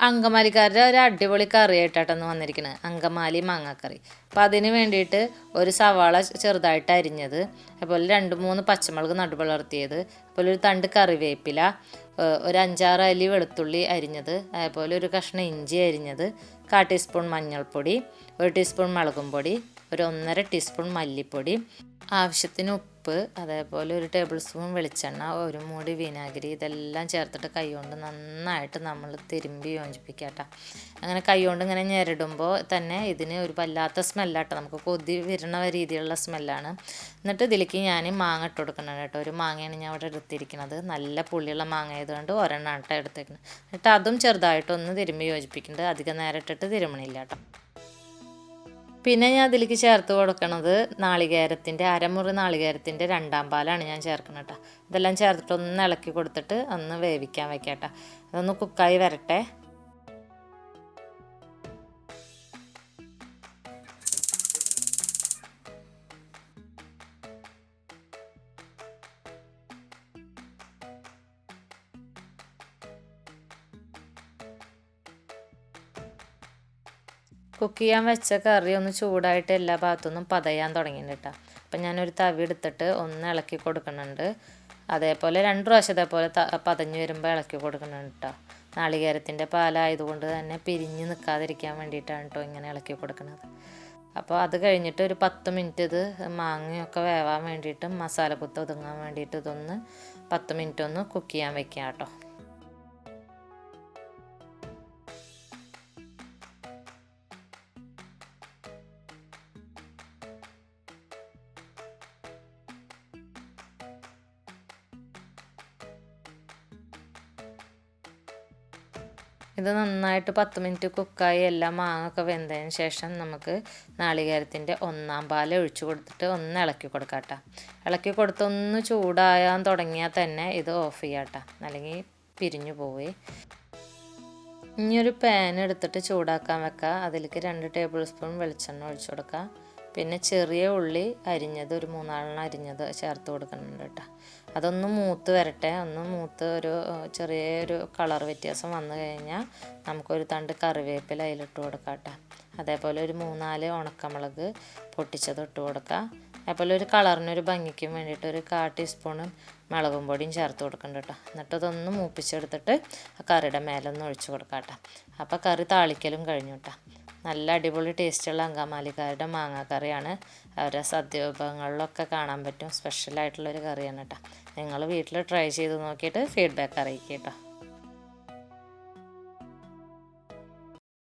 അങ്കമാലിക്കാരുടെ ഒരു അടിപൊളി കറി ആയിട്ടാണ് വന്നിരിക്കുന്നത് അങ്കമാലി മാങ്ങാക്കറി. അപ്പോൾ അതിന് വേണ്ടിയിട്ട് ഒരു സവാള ചെറുതായിട്ട് അരിഞ്ഞത് അതുപോലെ രണ്ട് മൂന്ന് പച്ചമുളക് നടുവളർത്തിയത് അതുപോലെ ഒരു തണ്ട് കറിവേപ്പില ഒരു അഞ്ചാറ് അല്ലി വെളുത്തുള്ളി അരിഞ്ഞത് അതുപോലെ ഒരു കഷ്ണം ഇഞ്ചി അരിഞ്ഞത് കാ ടീസ്പൂൺ മഞ്ഞൾപ്പൊടി ഒരു ടീസ്പൂൺ മുളകും പൊടി ഒരു ഒന്നര ടീസ്പൂൺ മല്ലിപ്പൊടി ആവശ്യത്തിന് ഉപ്പ് അതേപോലെ ഒരു ടേബിൾ സ്പൂൺ വെളിച്ചെണ്ണ ഒരു മൂടി വിനാഗിരി ഇതെല്ലാം ചേർത്തിട്ട് കൈകൊണ്ട് നന്നായിട്ട് നമ്മൾ തിരുമ്പി യോജിപ്പിക്കുക കേട്ടോ. അങ്ങനെ കൈകൊണ്ട് ഇങ്ങനെ ഞെരടുമ്പോൾ തന്നെ ഇതിന് ഒരു വല്ലാത്ത സ്മെല്ലാട്ടോ നമുക്ക് കൊതി വരുന്ന രീതിയിലുള്ള സ്മെല്ലാണ് എന്നിട്ട് ഇതിലേക്ക് ഞാൻ മാങ്ങ ഇട്ട് കൊടുക്കണം കേട്ടോ. ഒരു മാങ്ങയാണ് ഞാൻ അവിടെ എടുത്തിരിക്കുന്നത്. നല്ല പുളിയുള്ള മാങ്ങ ആയതുകൊണ്ട് ഒരെണ്ണം കേട്ടോ എടുത്തേക്കുന്നത്. എന്നിട്ട് അതും ചെറുതായിട്ടൊന്ന് തിരുമ്പി യോജിപ്പിക്കുന്നുണ്ട്. അധികം നേരം ഇട്ടിട്ട് തിരുമണില്ല കേട്ടോ. പിന്നെ ഞാൻ അതിലേക്ക് ചേർത്ത് കൊടുക്കണത് നാളികേരത്തിന്റെ അരമുറി നാളികേരത്തിന്റെ രണ്ടാം പാലാണ് ഞാൻ ചേർക്കുന്നത് കേട്ടോ ഇതെല്ലാം ചേർത്തിട്ട് ഒന്ന് ഇളക്കി കൊടുത്തിട്ട് ഒന്ന് വേവിക്കാൻ വെക്കാം കേട്ടോ അതൊന്ന് കുക്കായി വരട്ടെ. കുക്ക് ചെയ്യാൻ വെച്ച കറി ഒന്ന് ചൂടായിട്ട് എല്ലാ ഭാഗത്തുനിന്നും പതയാൻ തുടങ്ങിയിട്ടുണ്ട് കേട്ടോ. അപ്പം ഞാനൊരു തവി എടുത്തിട്ട് ഒന്ന് ഇളക്കി കൊടുക്കുന്നുണ്ട്. അതേപോലെ രണ്ട് പ്രാവശ്യം അതേപോലെ ത പതഞ്ഞ് വരുമ്പോൾ ഇളക്കി കൊടുക്കുന്നുണ്ട് കേട്ടോ. നാളികേരത്തിന്റെ പാലായതുകൊണ്ട് തന്നെ പിരിഞ്ഞ് നിൽക്കാതിരിക്കാൻ വേണ്ടിയിട്ടാണ് കേട്ടോ ഇങ്ങനെ ഇളക്കി കൊടുക്കുന്നത്. അപ്പോൾ അത് കഴിഞ്ഞിട്ട് ഒരു പത്ത് മിനിറ്റ് ഇത് മാങ്ങയൊക്കെ വേവാൻ വേണ്ടിയിട്ട് മസാലക്കുത്ത് ഒതുങ്ങാൻ വേണ്ടിയിട്ട് ഇതൊന്ന് പത്ത് മിനിറ്റ് ഒന്ന് കുക്ക് ചെയ്യാൻ വെക്കാം കേട്ടോ. ഇത് നന്നായിട്ട് പത്ത് മിനിറ്റ് കുക്കായി എല്ലാം മാങ്ങൊക്കെ വെന്തതിന് ശേഷം നമുക്ക് നാളികേരത്തിന്റെ ഒന്നാം പാൽ ഒഴിച്ചു കൊടുത്തിട്ട് ഒന്ന് ഇളക്കി കൊടുക്കാം കേട്ടോ. ഇളക്കി കൊടുത്ത് ഒന്ന് ചൂടായാൻ തുടങ്ങിയാൽ തന്നെ ഇത് ഓഫ് ചെയ്യാം കേട്ടോ. അല്ലെങ്കിൽ പിരിഞ്ഞു പോവേ. ഇനിയൊരു പാൻ എടുത്തിട്ട് ചൂടാക്കാൻ വെക്കുക അതിലേക്ക് രണ്ട് ടേബിൾ സ്പൂൺ വെളിച്ചെണ്ണ ഒഴിച്ചു കൊടുക്കുക പിന്നെ ചെറിയ ഉള്ളി അരിഞ്ഞത് ഒരു മൂന്നാലെണ്ണം അരിഞ്ഞത് ചേർത്ത് കൊടുക്കുന്നുണ്ട് കേട്ടോ. അതൊന്ന് മൂത്ത് വരട്ടെ. ഒന്ന് മൂത്ത് ഒരു ചെറിയ ഒരു കളർ വ്യത്യാസം വന്നു കഴിഞ്ഞാൽ നമുക്കൊരു തണ്ട് കറിവേപ്പില അതിലിട്ട് കൊടുക്കാം കേട്ടോ. അതേപോലെ ഒരു മൂന്നാൽ ഉണക്കമുളക് പൊട്ടിച്ചത് ഇട്ട് കൊടുക്കുക അതേപോലെ ഒരു കളറിനൊരു ഭംഗിക്കും വേണ്ടിയിട്ട് ഒരു കാ ടീസ്പൂണ് മുളകും പൊടിയും ചേർത്ത് കൊടുക്കുന്നുണ്ട് കേട്ടോ. എന്നിട്ട് അതൊന്ന് മൂപ്പിച്ചെടുത്തിട്ട് ആ കറിയുടെ മേലൊന്ന് ഒഴിച്ച് കൊടുക്കാം കേട്ടോ. അപ്പോൾ കറി താളിക്കലും കഴിഞ്ഞു കേട്ടോ. നല്ല അടിപൊളി ടേസ്റ്റുള്ള അങ്കമാലിക്കാരുടെ മാങ്ങാക്കറിയാണ്. അവരുടെ സദ്യ വിഭവങ്ങളിലൊക്കെ കാണാൻ പറ്റും. സ്പെഷ്യലായിട്ടുള്ളൊരു കറിയാണ് കേട്ടോ നിങ്ങൾ വീട്ടിൽ ട്രൈ ചെയ്ത് നോക്കിയിട്ട് ഫീഡ്ബാക്ക് അറിയിക്കുക കേട്ടോ